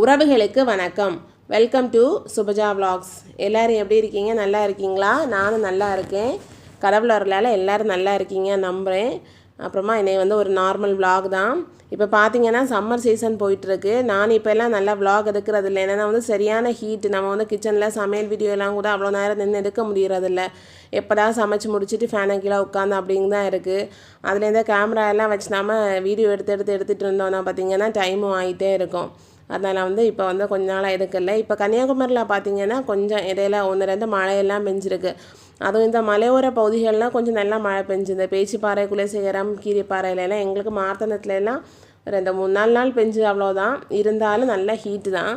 உறவுகளுக்கு வணக்கம். Welcome to Subaja vlogs எல்லோரும் எப்படி இருக்கீங்க? நல்லா இருக்கீங்களா? நானும் நல்லா இருக்கேன். கடவுள் வரலால் எல்லாரும் நல்லா இருக்கீங்க நம்புகிறேன் அப்புறமா என்னை வந்து ஒரு நார்மல் vlog தான். இப்போ பார்த்தீங்கன்னா சம்மர் சீசன் போயிட்டுருக்கு. நான் இப்போல்லாம் நல்லா vlog எடுக்கிறது இல்லை ஏன்னா வந்து சரியான ஹீட் நம்ம வந்து கிச்சனில் சமையல் வீடியோலாம் கூட அவ்வளோ நேரம் நின்று எடுக்க முடியறதில்ல. எப்படா சமைச்சு முடிச்சுட்டு ஃபேனை கீழே உட்காந்து அப்படிங்க தான் இருக்குது அதுலேருந்து கேமரா எல்லாம் வச்சு நாம வீடியோ எடுத்து எடுத்து எடுத்துகிட்டு இருந்தோம்னா பார்த்தீங்கன்னா டைமும் ஆகிட்டே இருக்கும். அதனால் வந்து இப்போ வந்து கொஞ்ச நாளாக எடுக்கல இப்போ கன்னியாகுமரியில் பார்த்தீங்கன்னா கொஞ்சம் இடையில ஒன்று ரெண்டு மழையெல்லாம் பெஞ்சிருக்கு. அதுவும் இந்த மலையோர பகுதிகள்லாம் கொஞ்சம் நல்லா மழை பெஞ்சுது. பேச்சிப்பாறை குலசேகரம் கீரிப்பாறையிலலாம் எங்களுக்கு மார்த்தனத்துல ரெண்டு மூணு நாலு நாள் பெஞ்சு அவ்வளோதான் இருந்தாலும் நல்ல ஹீட்டு தான்.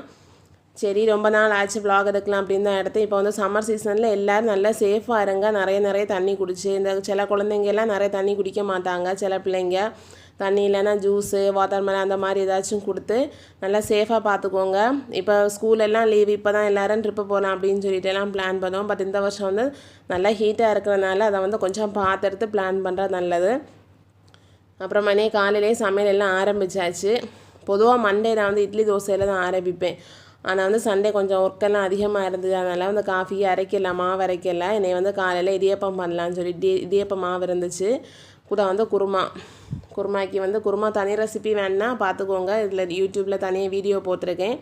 சரி ரொம்ப நாள் ஆச்சு ப்ளாக் எடுக்கலாம் அப்படின்னு தான் எடுத்து இப்போ வந்து சம்மர் சீசனில் எல்லோரும் நல்லா சேஃபாக இருங்க. நிறைய நிறைய தண்ணி குடிச்சு இந்த சில குழந்தைங்க எல்லாம் நிறைய தண்ணி குடிக்க மாட்டாங்க. சில பிள்ளைங்க தண்ணி இல்லைன்னா ஜூஸு வாட்டர் மெலன் அந்த மாதிரி ஏதாச்சும் கொடுத்து நல்லா சேஃபாக பார்த்துக்கோங்க. இப்போ ஸ்கூலெல்லாம் லீவ் இப்போ தான் எல்லோரும் ட்ரிப்பு போகலாம் அப்படின்னு சொல்லிட்டு எல்லாம் பிளான் பண்ணோம் பட் இந்த வருஷம் வந்து நல்லா ஹீட்டாக இருக்கிறனால அதை வந்து கொஞ்சம் பார்த்துட்டு பிளான் பண்ணுறது நல்லது. அப்புறம் மணி காலையிலேயே சமையல் எல்லாம் ஆரம்பிச்சாச்சு. பொதுவாக மண்டே நான் வந்து இட்லி தோசையில் தான் ஆரம்பிப்பேன். ஆனால் வந்து சண்டே கொஞ்சம் ஒர்க்கெல்லாம் அதிகமாக இருந்தது. அதனால் வந்து காஃபியை அரைக்கல மாவு அரைக்கல. என்னை வந்து காலையில் இடியப்பம் பண்ணலான்னு சொல்லி இடி இடியப்பம் மாவு இருந்துச்சு. கூட வந்து குருமா. குருமாக்கு வந்து குருமா தனி ரெசிபி வேணுன்னா பார்த்துக்கோங்க. இதில் யூடியூப்பில் தனியாக வீடியோ போட்டிருக்கேன்.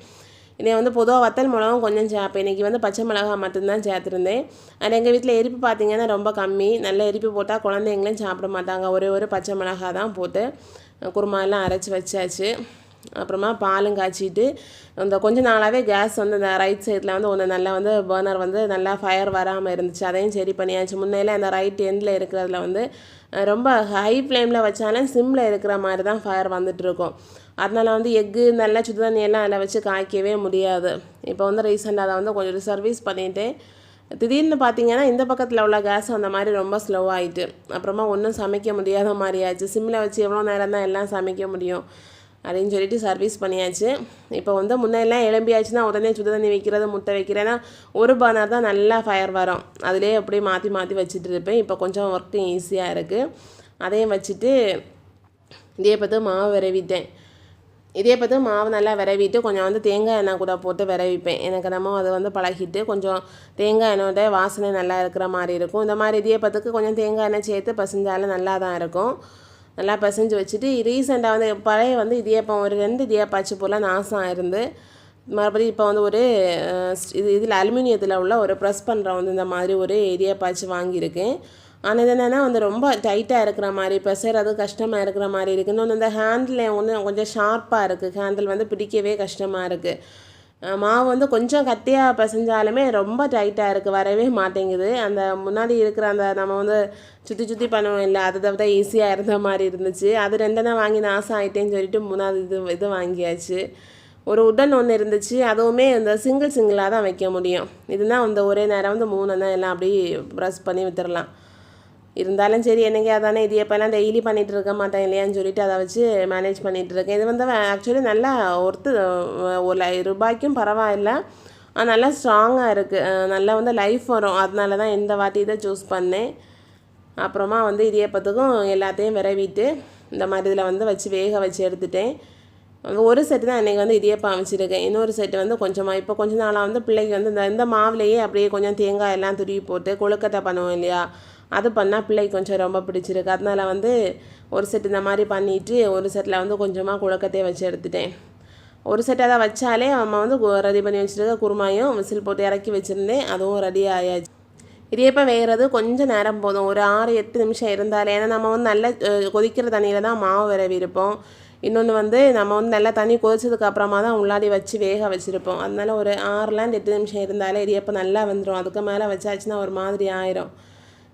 இதை வந்து பொதுவாக வத்தல் மிளகும் கொஞ்சம் சேர்ப்பேன் இன்றைக்கி வந்து பச்சை மிளகா மட்டும்தான் சேர்த்துருந்தேன். ஆனால் எங்கள் வீட்டில் எரிப்பு பார்த்திங்கன்னா ரொம்ப கம்மி. நல்ல எரிப்பு போட்டால் குழந்தைங்களும் சாப்பிட மாட்டாங்க. ஒரே ஒரு பச்சை மிளகா தான் போட்டு குருமா எல்லாம் அரைச்சி வச்சாச்சு. அப்புறமா பாலும் காய்ச்சிட்டு அந்த கொஞ்ச நாளாகவே கேஸ் வந்து இந்த ரைட் சைடில் வந்து ஒன்று நல்லா வந்து பர்னர் வந்து நல்லா ஃபயர் வராமல் இருந்துச்சு. அதையும் சரி பண்ணியாச்சு. முன்னையில் அந்த ரைட் எண்டில் இருக்கிறதுல வந்து ரொம்ப ஹை ஃப்ளேமில் வச்சாலும் சிம்மில் இருக்கிற மாதிரி தான் ஃபயர் வந்துட்டு அதனால் அதனால வந்து எக்கு நல்லா சுடு தண்ணியெல்லாம் அதில் வச்சு காய்க்கவே முடியாது. இப்போ வந்து ரீசெண்டாக அதை வந்து கொஞ்சம் சர்வீஸ் பண்ணிவிட்டு திடீர்னு பார்த்தீங்கன்னா இந்த பக்கத்தில் உள்ள கேஸ் அந்த மாதிரி ரொம்ப ஸ்லோவாகிட்டு அப்புறமா ஒன்றும் சமைக்க முடியாத மாதிரி ஆச்சு. சிம்மில் வச்சு எவ்வளோ நேரம் தான் எல்லாம் சமைக்க முடியும்? அப்படின்னு சொல்லிட்டு சர்வீஸ் பண்ணியாச்சு. இப்போ வந்து முன்னெல்லாம் எலும்பியாச்சுன்னா உடனே சுடு தண்ணி வைக்கிறது முட்டை வைக்கிறேன்னா ஒரு பர்னர் தான் நல்லா ஃபயர் வரும். அதிலே அப்படியே மாற்றி மாற்றி வச்சுட்டு இருப்பேன். இப்போ கொஞ்சம் ஒர்க்கு ஈஸியாக இருக்குது அதையும் வச்சுட்டு இதே பார்த்து மாவு விரவிட்டேன். இதே பார்த்து மாவு நல்லா விரவிட்டு கொஞ்சம் வந்து தேங்காய் எண்ணெய் கூட போட்டு விரவிப்பேன். எனக்கு நம்ம அது வந்து பழகிட்டு கொஞ்சம் தேங்காய் எண்ணெயோட வாசனை நல்லா இருக்கிற மாதிரி இருக்கும். இந்த மாதிரி இதே பார்த்துக்கு கொஞ்சம் தேங்காய் எண்ணெய் சேர்த்து பசஞ்சாலும் நல்லா தான் இருக்கும். நல்லா பிசைஞ்சு வச்சுட்டு ரீசெண்டாக வந்து பழைய வந்து இடியாப்பம் ஒரு ரெண்டு இடியாப்பாச்சு போல் நாசம் இருந்து. மறுபடியும் இப்போ வந்து ஒரு இது இதில் அலுமினியத்தில் உள்ள ஒரு ப்ரெஸ் பண்ணுற வந்து இந்த மாதிரி ஒரு இடியாப்பாச்சு வாங்கியிருக்கேன். ஆனால் இது என்னென்னா வந்து ரொம்ப டைட்டாக இருக்கிற மாதிரி பெசைறது கஷ்டமாக இருக்கிற மாதிரி இருக்குது இன்னொன்று இந்த ஹேண்டில் ஒன்று கொஞ்சம் ஷார்ப்பாக இருக்குது ஹேண்டில் வந்து பிடிக்கவே கஷ்டமாக இருக்குது மாவு வந்து கொஞ்சம் கத்தியாக பிசைஞ்சாலுமே ரொம்ப டைட்டாக இருக்குது வரவே மாட்டேங்குது. அந்த முன்னாடி இருக்கிற அந்த நம்ம வந்து சுற்றி சுற்றி பண்ணுவோம் இல்லை அதை தவிர ஈஸியாக இருந்த மாதிரி இருந்துச்சு. அது ரெண்டெண்ணா வாங்கி நாசம் ஆகிட்டேன்னு சொல்லிட்டு மூணாவது இது இது வாங்கியாச்சு. ஒரு உடன் ஒன்று இருந்துச்சு. அதுவுமே இந்த சிங்கிள் சிங்கிளாக தான் வைக்க முடியும். இதுனா அந்த ஒரே நேரம் வந்து மூணு தான் எல்லாம் அப்படியே ப்ரெஸ் பண்ணி வித்துடலாம். இருந்தாலும் சரி என்னைக்கு அதானே இது எப்போல்லாம் டெய்லி பண்ணிகிட்டு இருக்க மாட்டேன் இல்லையான்னு சொல்லிட்டு அதை வச்சு மேனேஜ் பண்ணிகிட்டு இருக்கேன். இது வந்து ஆக்சுவலி நல்லா ஒருத்து ஒரு ரூபாய்க்கும் பரவாயில்ல. நல்லா ஸ்ட்ராங்காக இருக்குது நல்லா வந்து லைஃப் வரும். அதனால தான் இந்த வாட்டி இதை சூஸ் பண்ணேன். அப்புறமா வந்து இடியப்பத்துக்கும் எல்லாத்தையும் விரவிட்டு இந்த மாதிரி இதில் வந்து வச்சு வேக வச்சு எடுத்துட்டேன். ஒரு செட்டு தான் இன்றைக்கி வந்து இடியப்பம் வச்சுருக்கேன் இன்னொரு செட்டு வந்து கொஞ்சமாக இப்போ கொஞ்ச நாளாக வந்து பிள்ளைக்கு வந்து இந்த இந்த மாவுலேயே அப்படியே கொஞ்சம் தேங்காய் எல்லாம் துருவி போட்டு கொழுக்கட்டை பண்ணுவோம் இல்லையா? அது பண்ணால் பிள்ளைக்கு கொஞ்சம் ரொம்ப பிடிச்சிருக்கு. அதனால வந்து ஒரு செட் இந்த மாதிரி பண்ணிவிட்டு ஒரு செட்டில் வந்து கொஞ்சமாக குழக்கத்தையே வச்சு எடுத்துட்டேன். ஒரு செட்டை அதை வச்சாலே அம்மா வந்து ரெடி பண்ணி வச்சுருக்க குருமாயும் விசில் போட்டு இறக்கி வச்சுருந்தேன். அதுவும் ரெடி ஆயாச்சு. இடியப்பம் வேகிறது? கொஞ்சம் நேரம் போதும். ஒரு ஆறு எட்டு நிமிஷம் இருந்தாலே. ஏன்னா நம்ம வந்து நல்ல கொதிக்கிற தண்ணியில் தான் மாவு விரவி இருப்போம். இன்னொன்று வந்து நம்ம வந்து நல்லா தண்ணி கொதிச்சதுக்கு அப்புறமா தான் உள்ளாடி வச்சு வேக வச்சுருப்போம். அதனால ஒரு ஆறுலேருந்து எட்டு நிமிஷம் இருந்தாலே இடியப்பம் நல்லா வந்துடும் அதுக்கு மேலே வச்சாச்சுன்னா ஒரு மாதிரி ஆயிரும்.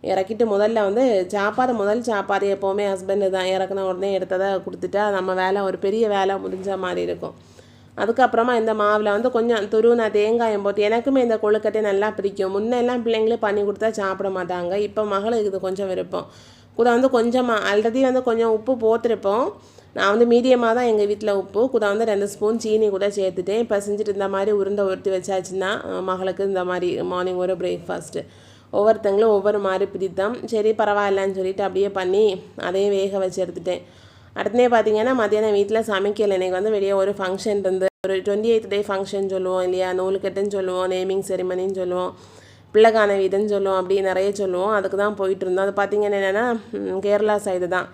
இறக்கிட்டு முதல்ல வந்து சாப்பாடு முதல் சாப்பாடு எப்போவுமே ஹஸ்பண்டு தான். இறக்குன உடனே எடுத்ததை கொடுத்துட்டா நம்ம வேலை ஒரு பெரிய வேலை முடிஞ்ச மாதிரி இருக்கும். அதுக்கப்புறமா இந்த மாவில் வந்து கொஞ்சம் துருவின தேங்காயம் போட்டு எனக்குமே இந்த கொழுக்கட்டை நல்லா பிடிக்கும். முன்னெல்லாம் பிள்ளைங்களே பண்ணி கொடுத்தா சாப்பிட மாட்டாங்க. இப்போ மகளுக்கு இது கொஞ்சம் விருப்பம். கூட வந்து கொஞ்சமாக ஆல்ரெடி வந்து கொஞ்சம் உப்பு போட்டிருப்போம். நான் வந்து மீடியமாக தான் எங்கள் வீட்டில் உப்பு. கூட வந்து ரெண்டு ஸ்பூன் சீனி கூட சேர்த்துட்டேன். இப்போ செஞ்சுட்டு இந்த மாதிரி உருண்டை உருட்டி வச்சாச்சுன்னா மகளுக்கு இந்த மாதிரி மார்னிங் ஒரு பிரேக்ஃபாஸ்ட்டு ஒவ்வொருத்தங்களும் ஒவ்வொரு மாதிரி பிடித்தம் சரி பரவாயில்லன்னு சொல்லிட்டு அப்படியே பண்ணி அதையும் வேக வச்சு எடுத்துட்டேன். அடுத்தனே பார்த்தீங்கன்னா மத்தியானம் வீட்டில் சமைக்கல. எனக்கு வந்து வெளியே ஒரு ஃபங்க்ஷன் இருந்து ஒரு டுவெண்ட்டி எய்த் டே ஃபங்க்ஷன் சொல்லுவோம் இல்லையா? நூலுக்கட்டுன்னு சொல்லுவோம் நேமிங் செரிமனின்னு சொல்லுவோம் பிள்ளைக்கான வீடுன்னு சொல்லுவோம் அப்படி நிறைய சொல்லுவோம். அதுக்கு தான் போயிட்டு இருந்தோம். அது பார்த்திங்கன்னா என்னென்னா கேரளா சைடு தான்.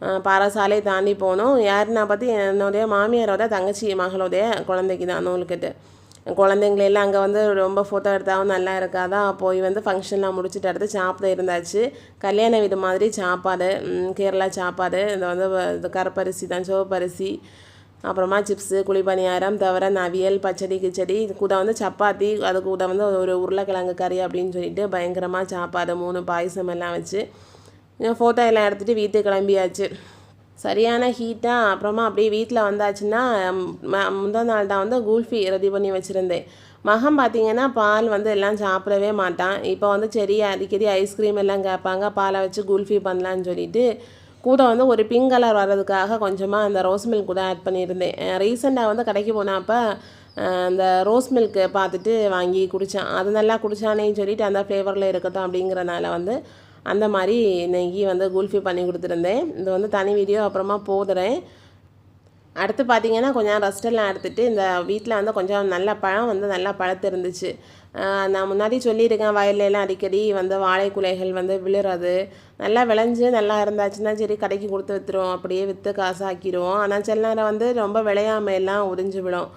அஹ் தாண்டி போனோம். யாருன்னா பார்த்து என்னுடைய மாமியாரோட தங்கச்சி மகளோடைய குழந்தைக்கு தான் நூலுக்கட்டு குழந்தைங்களெல்லாம் அங்கே வந்து ரொம்ப ஃபோட்டோ எடுத்தாலும் நல்லா இருக்காதான் போய் வந்து ஃபங்க்ஷன்லாம் முடிச்சுட்டு அடுத்து சாப்பிட இருந்தாச்சு. கல்யாண வீடு மாதிரி சாப்பாடு கேரளா சாப்பாடு இந்த வந்து இது கருப்பரிசி தான் சிவப்பரிசி அப்புறமா சிப்ஸு குழிப்பணியாரம் தவிர நவியல் பச்சடி கிச்சடி இது கூட வந்து சப்பாத்தி அது கூட வந்து ஒரு உருளைக்கிழங்கு கறி அப்படின்னு சொல்லிட்டு பயங்கரமாக சாப்பாடு மூணு பாயசம் எல்லாம் வச்சு. ஃபோட்டோ எல்லாம் எடுத்துகிட்டு வீட்டுக்கு கிளம்பியாச்சு. சரியான ஹீட்டாக அப்புறமா அப்படியே வீட்டில் வந்தாச்சுன்னா ம- முந்தா நாள் தான் வந்து கூல்ஃபி ரெடி பண்ணி வச்சுருந்தேன். மகன் பார்த்தீங்கன்னா பால் வந்து எல்லாம் சாப்பிடவே மாட்டான். இப்போ வந்து சரி அடிக்கடி ஐஸ்கிரீம் எல்லாம் கேட்பாங்க பாலை வச்சு கூல்ஃபி பண்ணலான்னு சொல்லிட்டு கூட வந்து ஒரு பிங்க் கலர் வர்றதுக்காக கொஞ்சமாக அந்த ரோஸ் மில்க் கூட ஆட் பண்ணியிருந்தேன். ரீசெண்டாக வந்து கடைக்கு போனப்போ அந்த ரோஸ் மில்க்கு பார்த்துட்டு வாங்கி குடித்தான் அது நல்லா குடித்தானேன்னு சொல்லிட்டு அந்த ஃப்ளேவரில் இருக்கட்டும் அப்படிங்கிறனால வந்து அந்த மாதிரி நெய் வந்து குல்ஃபி பண்ணி கொடுத்துருந்தேன். இது வந்து தனி வீடியோ அப்புறமா போதுறேன். அடுத்து பார்த்தீங்கன்னா கொஞ்சம் ரெஸ்டெல்லாம் எடுத்துகிட்டு இந்த வீட்டில் வந்து கொஞ்சம் நல்ல பழம் வந்து நல்லா பழுத்து இருந்துச்சு நான் முன்னாடி சொல்லியிருக்கேன் வயல்லாம் அடிக்கடி வந்து வாழை குலைகள் வந்து விழுறது. நல்லா விளைஞ்சு நல்லா இருந்தாச்சுன்னா சரி கடைக்கு கொடுத்து விற்றுருவோம் அப்படியே விற்று காசாக்கிடுவோம் ஆனால் சில நேரம் வந்து ரொம்ப விளையாமையெல்லாம் உறிஞ்சு விடும்.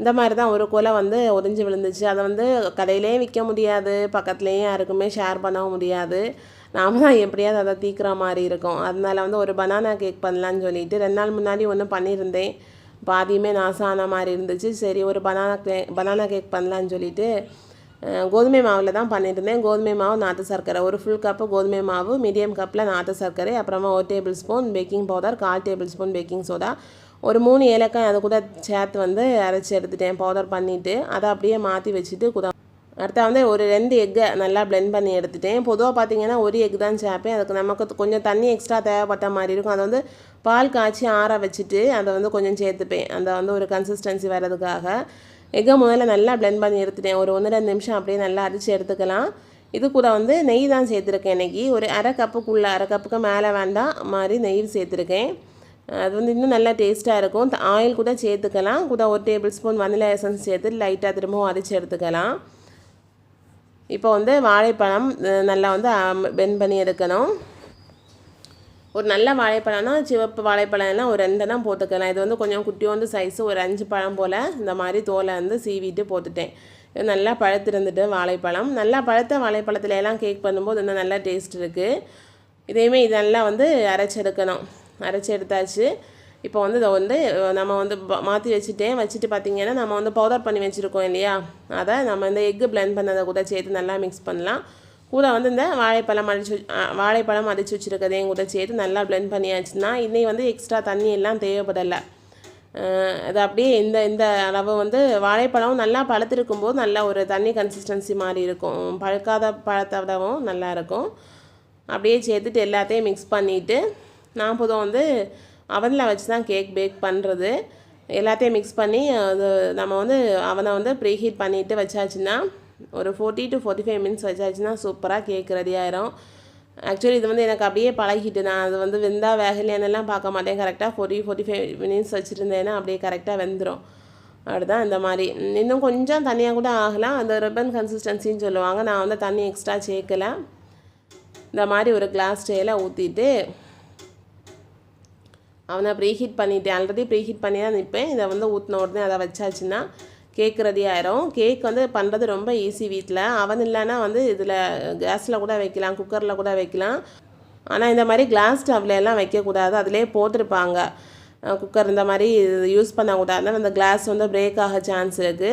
இந்த மாதிரி தான் ஒரு குலை வந்து உறிஞ்சு விழுந்துச்சு. அதை வந்து கடையிலேயே விற்க முடியாது பக்கத்துலேயும் யாருக்குமே ஷேர் பண்ணவும் முடியாது. நாம தான் எப்படியாவது அதை தீக்கிற மாதிரி இருக்கும். அதனால வந்து ஒரு பனானா கேக் பண்ணலான்னு சொல்லிட்டு ரெண்டு நாள் முன்னாடி ஒன்று பண்ணியிருந்தேன். பாதியுமே நாசான மாதிரி இருந்துச்சு. சரி ஒரு பனானா கே பனானா கேக் பண்ணலான்னு சொல்லிட்டு கோதுமை மாவில் தான் பண்ணியிருந்தேன். கோதுமை மாவு நாட்டு சர்க்கரை. ஒரு ஃபுல் கப்பு கோதுமை மாவு மீடியம் கப்பில் நாட்டு சர்க்கரை அப்புறமா ஒரு டேபிள் ஸ்பூன் பேக்கிங் பவுடர் கால் டேபிள் ஸ்பூன் பேக்கிங் சோடா ஒரு மூணு ஏலக்காய் அது கூட சேர்த்து வந்து அரைச்சி எடுத்துட்டேன் பவுடர் பண்ணிவிட்டு அதை அப்படியே மாற்றி வச்சுட்டு குதா அடுத்து வந்து ஒரு ரெண்டு எக்கை நல்லா ப்ளெண்ட் பண்ணி எடுத்துட்டேன். பொதுவாக பார்த்தீங்கன்னா ஒரு எக் தான் சேர்ப்பேன். அதுக்கு நமக்கு கொஞ்சம் தண்ணி எக்ஸ்ட்ரா தேவைப்பட்ட மாதிரி இருக்கும். அதை வந்து பால் காய்ச்சி ஆற வச்சுட்டு அதை வந்து கொஞ்சம் சேர்த்துப்பேன். அந்த வந்து ஒரு கன்சிஸ்டன்சி வர்றதுக்காக. எக்கை முதல்ல நல்லா ப்ளெண்ட் பண்ணி எடுத்துட்டேன். ஒரு ஒன்று ரெண்டு நிமிஷம் அப்படியே நல்லா அரிச்சு எடுத்துக்கலாம். இது கூட வந்து நெய் தான் சேர்த்துருக்கேன் இன்னைக்கு. ஒரு அரை கப்புக்குள்ளே அரை கப்புக்கு மேலே வேண்டாம். மாதிரி நெய் சேர்த்துருக்கேன். அது வந்து இன்னும் நல்லா டேஸ்ட்டாக இருக்கும். ஆயில் கூட சேர்த்துக்கலாம். கூட ஒரு டேபிள் ஸ்பூன் வனிலா எசன்ஸ் சேர்த்து லைட்டாக திரும்பவும் அரிச்சு எடுத்துக்கலாம். இப்போ வந்து வாழைப்பழம் நல்லா வந்து பெண்ட் பண்ணி எடுக்கணும். ஒரு நல்ல வாழைப்பழம்னா சிவப்பு வாழைப்பழம் எல்லாம் ஒரு ரெண்டெண்ணம் போட்டுக்கலாம் இது வந்து கொஞ்சம் குட்டியோண்டு சைஸு ஒரு அஞ்சு பழம் போல் இந்த மாதிரி தோலை வந்து சீவிட்டு போட்டுட்டேன். இது நல்லா பழுத்திருந்துட்டு வாழைப்பழம். நல்லா பழுத்த வாழைப்பழத்துல எல்லாம் கேக் பண்ணும்போது இன்னும் நல்லா டேஸ்ட் இருக்குது இதையுமே இதெல்லாம் வந்து அரைச்செடுக்கணும் அரைச்சி எடுத்தாச்சு. இப்போ வந்து இதை வந்து நம்ம வந்து மாற்றி வச்சுட்டேன் வச்சுட்டு பார்த்தீங்கன்னா நம்ம வந்து பவுடர் பண்ணி வச்சுருக்கோம் இல்லையா? அதை நம்ம இந்த எக்கு பிளெண்ட் பண்ணதை கூட சேர்த்து நல்லா மிக்ஸ் பண்ணலாம். கூட வந்து இந்த வாழைப்பழம் அடிச்சு வாழைப்பழம் அடிச்சு வச்சுருக்கதையும் கூட சேர்த்து நல்லா பிளெண்ட் பண்ணியாச்சுன்னா இன்றைக்கி வந்து எக்ஸ்ட்ரா தண்ணி எல்லாம் தேவைப்படலை அது அப்படியே இந்த இந்த அளவு வந்து வாழைப்பழம் நல்லா பழுத்திருக்கும் போது நல்லா ஒரு தண்ணி கன்சிஸ்டன்சி மாதிரி இருக்கும். பழுக்காத பழத்தை விடவும் நல்லா இருக்கும். அப்படியே சேர்த்துட்டு எல்லாத்தையும் மிக்ஸ் பண்ணிவிட்டு நான் பொதுவாக வந்து அவனில் வச்சு தான் கேக் பேக் பண்ணுறது. எல்லாத்தையும் மிக்ஸ் பண்ணி அது நம்ம வந்து அவனை வந்து ப்ரீ ஹீட் பண்ணிவிட்டு வச்சாச்சுன்னா ஒரு forty to forty five minutes வச்சாச்சுன்னா சூப்பராக கேக் ரெடி ஆயிரும். ஆக்சுவலி இது வந்து எனக்கு அப்படியே பழகிட்டு நான் அது வந்து வெந்தா வேகலையானெல்லாம் பார்க்க மாட்டேன். கரெக்டாக ஃபோர்ட்டி ஃபார்ட்டி ஃபைவ் மினிட்ஸ் வச்சுருந்தேன்னா அப்படியே கரெக்டாக வெந்துடும் அப்படிதான் இந்த மாதிரி. இன்னும் கொஞ்சம் தண்ணியாக கூட ஆகலாம். அந்த ரிப்பன் கன்சிஸ்டன்சின்னு சொல்லுவாங்க. நான் வந்து தண்ணி எக்ஸ்ட்ரா சேர்க்கலை. இந்த மாதிரி ஒரு கிளாஸ் டேயில் ஊற்றிட்டு அவனை ப்ரீஹீட் பண்ணிட்டேன். ஆல்ரெடி ப்ரீஹீட் பண்ணி தான் நிற்பேன். இதை வந்து ஊற்றின உடனே அதை வச்சாச்சுன்னா கேக் ரெடி ஆயிரும். கேக் வந்து பண்ணுறது ரொம்ப ஈஸி வீட்டில் அவன் இல்லைன்னா வந்து இதில் கேஸில் கூட வைக்கலாம் குக்கரில் கூட வைக்கலாம். ஆனால் இந்த மாதிரி கிளாஸ் ஸ்டவ்லெல்லாம் வைக்கக்கூடாது அதிலே போட்டிருப்பாங்க. குக்கர் இந்த மாதிரி யூஸ் பண்ணக்கூடாது அந்த கிளாஸ் வந்து பிரேக் ஆக சான்ஸ் இருக்குது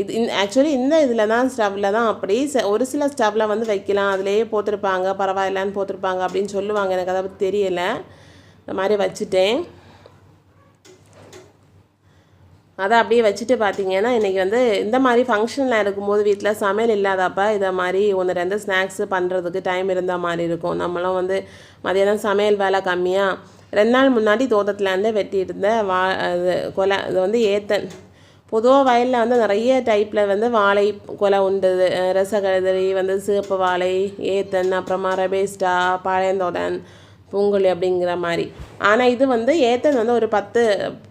இது இந் ஆக்சுவலி இந்த இதில் தான் ஸ்டவ்வில் தான் அப்படி. ஒரு சில ஸ்டவ்வில் வந்து வைக்கலாம். அதிலேயே போட்டிருப்பாங்க. பரவாயில்லன்னு போட்டிருப்பாங்க அப்படின்னு சொல்லுவாங்க. எனக்கு அதை பற்றி தெரியலை. இந்த மாதிரி வச்சுட்டேன். அதை அப்படியே வச்சுட்டு பார்த்தீங்கன்னா இன்றைக்கி வந்து இந்த மாதிரி ஃபங்க்ஷன்லாம் இருக்கும்போது வீட்டில் சமையல் இல்லாதப்ப இதை மாதிரி ஒன்று ரெண்டு ஸ்நாக்ஸு பண்ணுறதுக்கு டைம் இருந்த மாதிரி இருக்கும். நம்மளும் வந்து மதியானம் சமையல் வேலை கம்மியாக ரெண்டு நாள் முன்னாடி தோட்டத்துலேருந்து வெட்டிட்டு இருந்த வா அது கொலை அது வந்து ஏத்தன் பொதுவாக வயலில் வந்து நிறைய டைப்பில் வந்து வாழை கொலை உண்டு ரசகழுதறி வந்து சிவப்பு வாழை ஏத்தன் அப்புறமா ரபேஸ்டா பழையந்தோடன் பூங்கொழி அப்படிங்கிற மாதிரி. ஆனால் இது வந்து ஏத்தன் வந்து ஒரு பத்து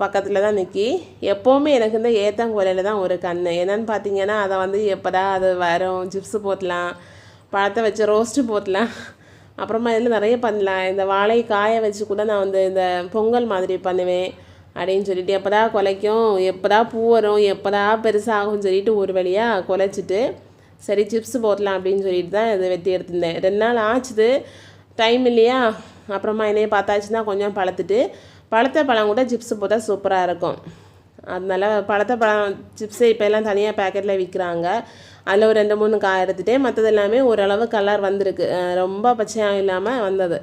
பக்கத்தில் தான் நிற்கி எப்போவுமே எனக்கு இந்த ஏத்தங்கோலையில் தான் ஒரு கண் என்னென்னு பார்த்தீங்கன்னா அதை வந்து எப்போடா அது வரும்? ஜிப்ஸு போத்தலாம். பழத்தை வச்சு ரோஸ்ட்டு போத்தலாம். அப்புறமா இதில் நிறைய பண்ணலாம். இந்த வாழை காய வச்சு கூட நான் வந்து இந்த பொங்கல் மாதிரி பண்ணுவேன் அப்படின்னு சொல்லிட்டு எப்போதா குலைக்கும்? எப்போதா பூ வரும்? எப்போதா பெருசாகும்னு சொல்லிட்டு ஒரு வழியாக குலைச்சிட்டு சரி சிப்ஸ் போடலாம் அப்படின்னு சொல்லிட்டு தான் இதை வெட்டி எடுத்திருந்தேன். ரெண்டு நாள் ஆச்சுது. டைம் இல்லையா? அப்புறமா என்னைய பார்த்தாச்சுன்னா கொஞ்சம் பழுத்துட்டு பழுத்த பழம் கூட சிப்ஸ் போட்டால் சூப்பராக இருக்கும். அதனால பழுத்த பழம் சிப்ஸு இப்போ எல்லாம் தனியாக பேக்கெட்டில் விற்கிறாங்க அதில் ஒரு ரெண்டு மூணு காய் எடுத்துகிட்டே மற்றது எல்லாமே ஓரளவு கலர் வந்திருக்கு. ரொம்ப பச்சையாக இல்லாமல் வந்தது.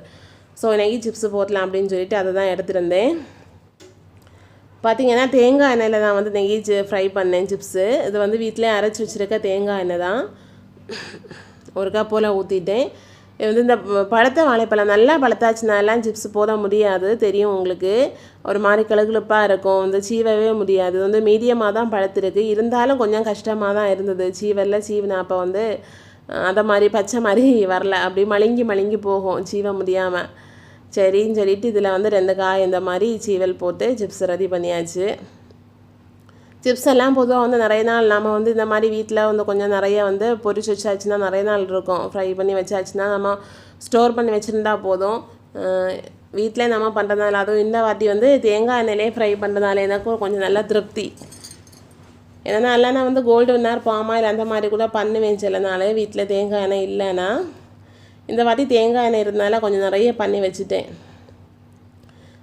ஸோ இன்றைக்கி சிப்ஸு போடலாம் அப்படின்னு சொல்லிட்டு அதை தான் எடுத்துருந்தேன். பார்த்தீங்கன்னா தேங்காய் எண்ணெயில் தான் வந்து நெய் ஃப்ரை பண்ணேன் சிப்ஸு இது வந்து வீட்டிலே அரைச்சி வச்சுருக்க தேங்காய் எண்ணெய் தான். ஒரு கப் போல் ஊற்றிட்டேன் வந்து இந்த பழுத்த வாழைப்பழம் நல்லா பழுத்தாச்சுனாலாம் சிப்ஸ் போட முடியாது தெரியும் உங்களுக்கு. ஒரு மாதிரி கிளுகிளுப்பாக இருக்கும் வந்து சீவவே முடியாது. இது வந்து மீடியமாக தான் பழுத்திருக்கு. இருந்தாலும் கொஞ்சம் கஷ்டமாக தான் இருந்தது. சீவரில் சீவினா அப்போ வந்து அதை மாதிரி பச்சை மாதிரி வரல. அப்படி மழுங்கி மழுங்கி போகும் சீவ முடியாமல் சரின்னு சொல்லிட்டு இதில் வந்து ரெண்டு காய் இந்த மாதிரி சீவல் போட்டு சிப்ஸ் ரெடி பண்ணியாச்சு. சிப்ஸ் எல்லாம் பொதுவாக வந்து நிறைய நாள் நம்ம வந்து இந்த மாதிரி வீட்டில் வந்து கொஞ்சம் நிறைய வந்து பொரிச்சு வச்சாச்சுன்னா நிறைய நாள் இருக்கும். ஃப்ரை பண்ணி வச்சாச்சுன்னா நம்ம ஸ்டோர் பண்ணி வச்சுருந்தா போதும். வீட்டிலே நம்ம பண்ணுறதுனால அதுவும் இந்த வாட்டி வந்து தேங்காய் எண்ணெயிலே ஃப்ரை பண்ணுறதுனால எனக்கும் கொஞ்சம் நல்லா திருப்தி. ஏன்னா இல்லைனா வந்து கோல்டு வின்னார் பாமாயில் அந்த மாதிரி கூட பண்ணுவேன் சில நாள். வீட்டில் தேங்காய் எண்ணெய் இல்லைன்னா இந்த வாட்டி தேங்காய் எண்ணெய் இருந்தனால கொஞ்சம் நிறைய பண்ணி வச்சுட்டேன்.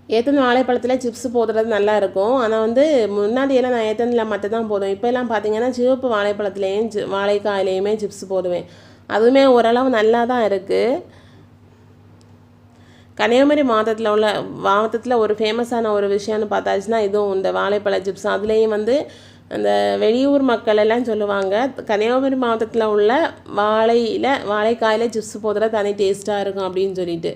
ஏத்தன் வாழைப்பழத்தில் சிப்ஸ் போடுறது நல்லா இருக்கும். ஆனால் வந்து முன்னாடியெல்லாம் நான் ஏத்தனில் மட்டும் தான் போடுவேன். இப்போ எல்லாம் பார்த்தீங்கன்னா சிவப்பு வாழைப்பழத்துலேயும் சி வாழைக்காயிலையுமே சிப்ஸ் போடுவேன். அதுவுமே ஓரளவு நல்லா தான் இருக்குது கன்னியாகுமரி மாவட்டத்தில் உள்ள மாவட்டத்தில் ஒரு ஃபேமஸான ஒரு விஷயம்னு பார்த்தாச்சுன்னா இதுவும் இந்த வாழைப்பழ சிப்ஸ் அதுலேயும் வந்து அந்த வெளியூர் மக்கள் எல்லாம் சொல்லுவாங்க கன்னியாகுமரி மாவட்டத்தில் உள்ள வாழையில் வாழைக்காயில் சிப்ஸ் போடுற தனி டேஸ்ட்டாக இருக்கும் அப்படின்னு சொல்லிட்டு.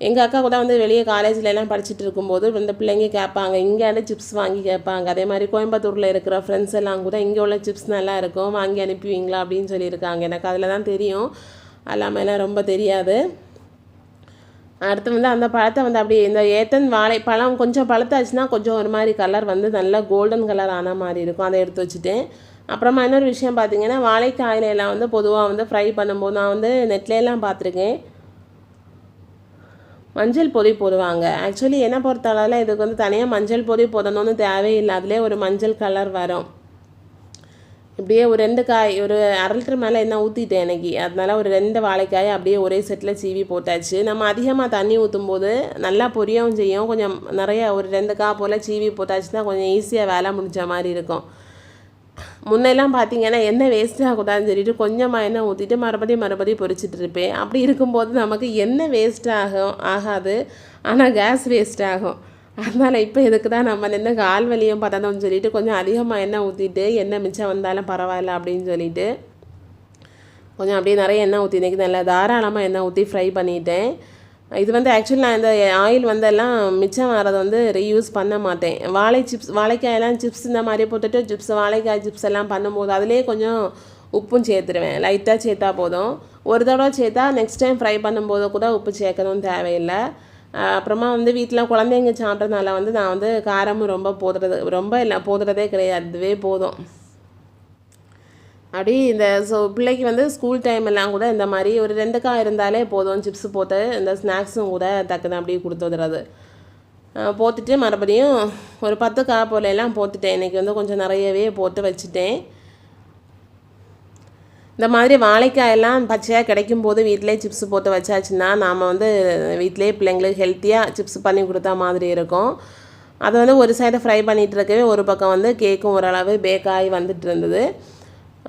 எங்கள் அக்கா கூட வந்து வெளியே காலேஜில் எல்லாம் படிச்சுட்டு இருக்கும்போது இந்த பிள்ளைங்க கேட்பாங்க இங்கே வந்து சிப்ஸ் வாங்கி கேட்பாங்க. அதே மாதிரி கோயம்புத்தூரில் இருக்கிற ஃப்ரெண்ட்ஸ் எல்லாம் கூட இங்கே உள்ள சிப்ஸ் நல்லா இருக்கும் வாங்கி அனுப்புவீங்களா அப்படின்னு சொல்லியிருக்காங்க. எனக்கு அதில் தான் தெரியும். எல்லாமேலாம் ரொம்ப தெரியாது. அடுத்து வந்து அந்த பழத்தை வந்து அப்படியே இந்த ஏத்தன் வாழை பழம் கொஞ்சம் பழத்தாச்சுன்னா கொஞ்சம் ஒரு மாதிரி கலர் வந்து நல்லா கோல்டன் கலர் ஆன மாதிரி இருக்கும். அதை எடுத்து வச்சுட்டேன். அப்புறமா இன்னொரு விஷயம் பார்த்தீங்கன்னா வாழைக்காயில எல்லாம் வந்து பொதுவாக வந்து ஃப்ரை பண்ணும்போது நான் வந்து நெட்ல பார்த்துருக்கேன். மஞ்சள் பொதி போடுவாங்க. ஆக்சுவலி என்ன பொறுத்தளவில் இதுக்கு வந்து தனியாக மஞ்சள் பொதி போடணும்னு தேவையில்லை. அதிலே ஒரு மஞ்சள் கலர் வரும். இப்படியே ஒரு ரெண்டு காய் ஒரு அரை லிட்டர் மேலே என்ன ஊற்றிட்டேன் எனக்கு அதனால ஒரு ரெண்டு வாழைக்காய் அப்படியே ஒரே செட்டில் சீவி போட்டாச்சு. நம்ம அதிகமாக தண்ணி ஊற்றும் போது நல்லா பொரியவும் செய்யும். கொஞ்சம் நிறைய ஒரு ரெண்டு காய் போல் சீவி போட்டாச்சுன்னா கொஞ்சம் ஈஸியாக வேலை முடிஞ்ச மாதிரி இருக்கும். முன்னெல்லாம் பார்த்தீங்கன்னா எண்ணெய் வேஸ்ட் ஆகுதான்னு சொல்லிட்டு கொஞ்சமாக எண்ணெய் ஊற்றிட்டு மறுபடியும் மறுபடியும் பொறிச்சிட்டு இருப்பேன். அப்படி இருக்கும்போது நமக்கு எண்ணெய் வேஸ்ட் ஆகும் ஆகாது. ஆனால் கேஸ் வேஸ்ட் ஆகும். அதனால் இப்போ எதுக்கு தான் நம்ம நின்று கால் வலியும் பதணும்னு சொல்லிட்டு கொஞ்சம் அதிகமாக எண்ணெய் ஊற்றிட்டு எண்ணெய் மிச்சம் வந்தாலும் பரவாயில்ல அப்படின்னு சொல்லிட்டு கொஞ்சம் அப்படியே நிறைய எண்ணெய் ஊற்றி இன்றைக்கி நல்லா தாராளமாக எண்ணெய் ஊற்றி ஃப்ரை பண்ணிட்டேன். இது வந்து ஆக்சுவலி நான் இந்த ஆயில் வந்து எல்லாம் மிச்சம் வரதை வந்து ரீயூஸ் பண்ண மாட்டேன். வாழை சிப்ஸ் வாழைக்காயெல்லாம் சிப்ஸ் இந்த மாதிரி போட்டுட்டு சிப்ஸ் வாழைக்காய் சிப்ஸ் எல்லாம் பண்ணும்போது அதிலே கொஞ்சம் உப்பும் சேர்த்துருவேன். லைட்டாக சேர்த்தா போதும். ஒரு தடவை சேர்த்தா நெக்ஸ்ட் டைம் ஃப்ரை பண்ணும்போது கூட உப்பு சேர்க்கணும் தேவையில்லை. அப்புறமா வந்து வீட்டில் குழந்தைங்க சாப்பிட்றதுனால வந்து நான் வந்து காரமும் ரொம்ப போடுறது ரொம்ப இல்லை போடுறதே கிடையாது. அதுவே போதும். அப்படி இந்த ஸோ பிள்ளைக்கு வந்து ஸ்கூல் டைம் எல்லாம் கூட இந்த மாதிரி ஒரு ரெண்டு காய் இருந்தாலே போதும் சிப்ஸ் போட்டு இந்த ஸ்நாக்ஸும் கூட டக்குன்னு அப்படியே கொடுத்து விடுறது போட்டுட்டு மறுபடியும் ஒரு பத்து காய் போல எல்லாம் போட்டுட்டேன். இன்றைக்கி வந்து கொஞ்சம் நிறையவே போட்டு வச்சுட்டேன். இந்த மாதிரி வாழைக்காயெல்லாம் பச்சையாக கிடைக்கும் போது வீட்டிலே சிப்ஸ் போட்டு வச்சாச்சுன்னா நாம் வந்து வீட்டிலே பிள்ளைங்களுக்கு ஹெல்த்தியாக சிப்ஸ் பண்ணி கொடுத்தா மாதிரி இருக்கும். அதை வந்து ஒரு சைடு ஃப்ரை பண்ணிகிட்டு இருக்கவே ஒரு பக்கம் வந்து கேக்கும் ஓரளவு பேக்காகி வந்துட்டு இருந்தது.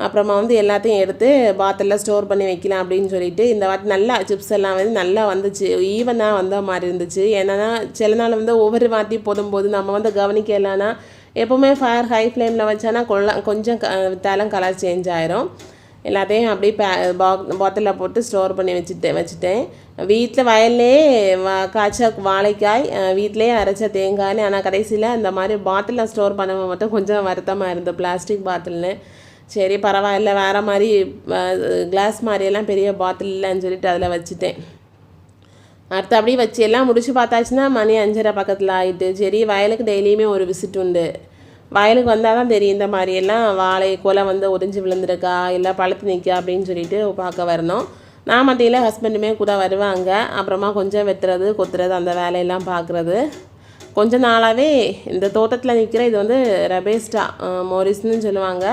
அப்புறமா வந்து எல்லாத்தையும் எடுத்து பாத்தெல்லாம் ஸ்டோர் பண்ணி வைக்கலாம் அப்படின்னு சொல்லிட்டு இந்த வாட்டி நல்லா சிப்ஸ் எல்லாம் வந்து நல்லா வந்துச்சு. ஈவனாக வந்த மாதிரி இருந்துச்சு. ஏன்னா சில நாள் வந்து ஒவ்வொரு வாட்டி போடும்போது நம்ம வந்து கவனிக்கலைன்னா எப்போவுமே ஃபயர் ஹை ஃப்ளேமில் வச்சானா கொள்ள கொஞ்சம் க விட்டாலும் கலர் சேஞ்ச் ஆயிரும். எல்லாத்தையும் அப்படியே பே பா பாட்டிலில் போட்டு ஸ்டோர் பண்ணி வச்சுட்டேன் வச்சுட்டேன். வீட்டில் வயல்லே வா காய்ச்ச வாழைக்காய் வீட்டிலேயே அரைச்ச தேங்காய் ஆனால் கடைசியில் இந்த மாதிரி பாட்டிலில் ஸ்டோர் பண்ண மட்டும் கொஞ்சம் வருத்தமாக இருந்தது பிளாஸ்டிக் பாட்டில்னு சரி பரவாயில்ல வேறு மாதிரி கிளாஸ் மாதிரியெல்லாம் பெரிய பாட்டில் இல்லைன்னு சொல்லிட்டு அதில் வச்சுட்டேன். அடுத்து அப்படியே வச்சு எல்லாம் முடிச்சு பார்த்தாச்சுன்னா மணி அஞ்சரை பக்கத்தில் ஆகிட்டு சரி வயலுக்கு டெய்லியுமே ஒரு விசிட் உண்டு. வயலுக்கு வந்தால் தான் தெரியும் இந்த மாதிரியெல்லாம் வாழை கொலை வந்து ஒடிஞ்சு விழுந்திருக்கா இல்லை பழுத்து நிற்கா அப்படின்னு சொல்லிட்டு பார்க்க வரணும். நான் மத்தியில் ஹஸ்பண்டுமே கூட வருவாங்க. அப்புறமா கொஞ்சம் வெட்டுறது கொத்துறது அந்த வேலையெல்லாம் பார்க்குறது. கொஞ்ச நாளாகவே இந்த தோட்டத்தில் நிற்கிற இது வந்து ரபேஸ்டா மோரிஸ்னு சொல்லுவாங்க.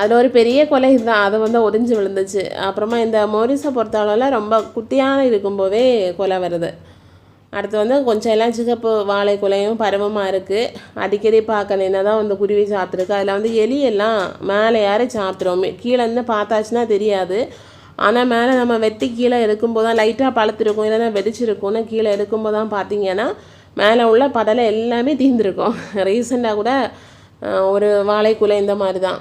அதில் ஒரு பெரிய கொலை இருந்தால் அது வந்து ஒடிஞ்சு விழுந்துச்சு. அப்புறமா இந்த மோரிஸை பொறுத்தளவில் ரொம்ப குட்டியான இருக்கும்போதே கொலை வருது. அடுத்து வந்து கொஞ்சம் எல்லாம் சிகப்பு வாழை குலையும் பருவமாக இருக்குது அடிக்கடி பார்க்கணும். என்ன தான் வந்து குருவி சாப்பிட்ருக்கு அதில் வந்து எலி எல்லாம் மேலே யாரை சாப்பிட்றோம் கீழேருந்து பார்த்தாச்சுன்னா தெரியாது. ஆனால் மேலே நம்ம வெட்டி கீழே இருக்கும்போது தான் லைட்டாக பழுத்திருக்கும். இல்லைன்னா வெடிச்சிருக்கும்னு கீழே இருக்கும்போது தான் பார்த்தீங்கன்னா மேலே உள்ள படலை எல்லாமே தீர்ந்துருக்கும். ரீசெண்டாக கூட ஒரு வாழைக்குலை இந்த மாதிரி தான்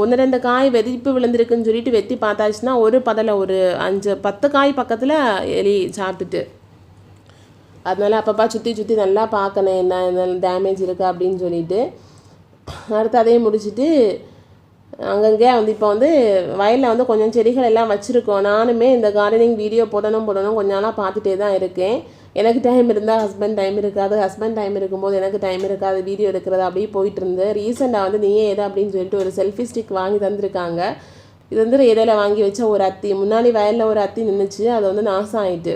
ஒன்று ரெண்டு காய் வெதிப்பு விழுந்திருக்குன்னு சொல்லிட்டு வெத்தி பார்த்தாச்சுன்னா ஒரு பதலை ஒரு அஞ்சு பத்து காய் பக்கத்தில் எலி சாப்பிட்டுட்டு. அதனால் அப்பப்போ சுற்றி சுற்றி நல்லா பார்க்கணும் என்ன என்ன டேமேஜ் இருக்கா அப்படின்னு சொல்லிட்டு. அடுத்து அதையும் முடிச்சுட்டு அங்கங்கே வந்து இப்போ வந்து வயலில் வந்து கொஞ்சம் செடிகள் எல்லாம் வச்சுருக்கோம். நானுமே இந்த கார்டனிங் வீடியோ போடணும் போடணும் கொஞ்ச நாளாக பார்த்துட்டே தான் இருக்கேன். எனக்கு டைம் இருந்தால் ஹஸ்பண்ட் டைம் இருக்காது. ஹஸ்பண்ட் டைம் இருக்கும்போது எனக்கு டைம் இருக்காது. வீடியோ எடுக்கிறது அப்படியே போயிட்டு இருந்து ரீசெண்டாக வந்து நீயே எது அப்படின்னு சொல்லிட்டு ஒரு செல்ஃபி ஸ்டிக் வாங்கி தந்திருக்காங்க. இது வந்து இடையில வாங்கி வச்ச ஒரு அத்தி. முன்னாடி வயலில் ஒரு அத்தி நின்றுச்சு அது வந்து நாசம் ஆயிட்டு.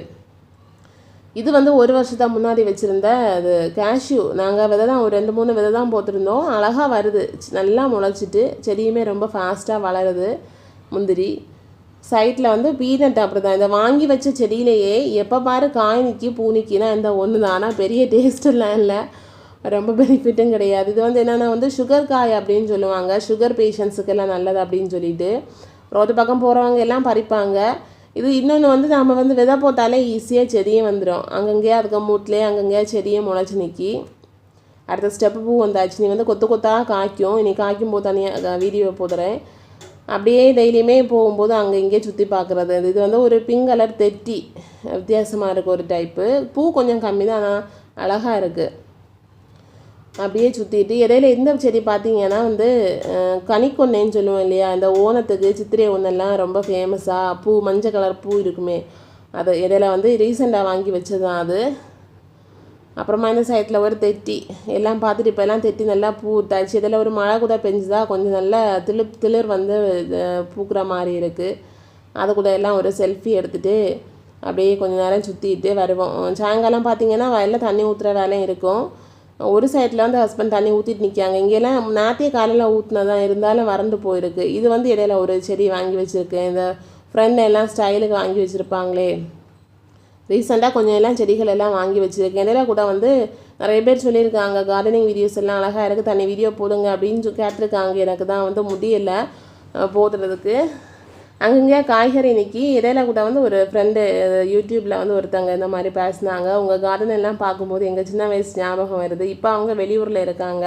இது வந்து ஒரு வருஷத்தான் முன்னாடி வச்சுருந்த அது கேஷ்யூ நாங்கள் விதை தான் ஒரு ரெண்டு மூணு விதை தான் போட்டிருந்தோம். அழகாக வருது. நல்லா முளைச்சிட்டு செடியுமே ரொம்ப ஃபாஸ்ட்டாக வளருது. முந்திரி. சைட்டில் வந்து பீனட் அப்படி தான் இதை வாங்கி வச்ச செடியிலேயே எப்போ பாரு காய் நிற்கி பூ நிற்கினா இந்த ஒன்று தான் ஆனால் பெரிய டேஸ்ட்டெல்லாம் இல்லை. ரொம்ப பெனிஃபிட்டும் கிடையாது. இது வந்து என்னென்னா வந்து சுகர் காய் அப்படின்னு சொல்லுவாங்க. சுகர் பேஷண்ட்ஸுக்கெல்லாம் நல்லது அப்படின்னு சொல்லிட்டு. ரோட்டு பக்கம் போகிறவங்க எல்லாம் பறிப்பாங்க. இது இன்னொன்று வந்து நம்ம வந்து விதை போட்டாலே ஈஸியாக செடியும் வந்துடும் அங்கங்கேயே அதுக்கு மூட்டிலே அங்கங்கேயே செடியும் முளைச்சி நிற்கி அடுத்த ஸ்டெப்பு பூ வந்தாச்சு. நீ வந்து கொத்து கொத்தாக காய்க்கும். இனி காய்க்கும் போது தனியாக வீடியோ போடுறேன். அப்படியே டெய்லியுமே போகும்போது அங்கே இங்கே சுற்றி பார்க்குறது. இது வந்து ஒரு பிங்க் கலர் தெட்டி வித்தியாசமாக இருக்குது ஒரு டைப்பு பூ கொஞ்சம் கம்மி தான் ஆனால் அழகாக இருக்குது அப்படியே சுற்றிட்டு இடையில இந்த செடி பார்த்தீங்கன்னா வந்து கனிக்கொன்னைன்னு சொல்லுவோம் இல்லையா? இந்த ஓணத்துக்கு சித்திரை ஒன்றெல்லாம் ரொம்ப ஃபேமஸாக பூ மஞ்சள் கலர் பூ இருக்குமே. அது இடையில வந்து ரீசெண்டாக வாங்கி வச்சது தான் அது. அப்புறமா இந்த சைடில் ஒரு தெட்டி எல்லாம் பார்த்துட்டு இப்போ எல்லாம் தெட்டி நல்லா பூ தச்சு இதில் ஒரு மழை கூட பெஞ்சுதா கொஞ்சம் நல்லா திளிர் திளிர் வந்து பூக்கிற மாதிரி இருக்குது அது கூட எல்லாம் ஒரு செல்ஃபி எடுத்துகிட்டு அப்படியே கொஞ்சம் நேரம் சுற்றிட்டு வருவோம். சாயங்காலம் பார்த்தீங்கன்னா வயலில் தண்ணி ஊற்றுற வேலையும் இருக்கும். ஒரு சைடில் வந்து ஹஸ்பண்ட் தண்ணி ஊற்றிட்டு நிற்காங்க இங்கெல்லாம் நாத்திய காலையில் ஊற்றினதான் இருந்தாலும் வறண்டு போயிருக்கு. இது வந்து இடையில ஒரு செடி வாங்கி வச்சுருக்கேன். இந்த ஃப்ரெண்ட் எல்லாம் ஸ்டைலுக்கு வாங்கி வச்சுருப்பாங்களே. ரீசெண்டாக கொஞ்சம் எல்லாம் செடிகள் எல்லாம் வாங்கி வச்சுருக்கேன். இடையில கூட வந்து நிறைய பேர் சொல்லியிருக்காங்க கார்டனிங் வீடியோஸ் எல்லாம் அழகாக இருக்குது தனி வீடியோ போடுங்க அப்படின்னு சொல்லி கேட்டிருக்காங்க. எனக்கு தான் வந்து முடியலை போடுறதுக்கு. அங்கங்கே காய்கறி இன்னைக்கு இடையில கூட வந்து ஒரு ஃப்ரெண்டு யூடியூப்பில் வந்து ஒருத்தங்க இந்த மாதிரி பேசினாங்க. உங்கள் கார்டன் எல்லாம் பார்க்கும்போது எங்கள் சின்ன வயசு ஞாபகம் வருது. இப்போ அவங்க வெளியூரில் இருக்காங்க.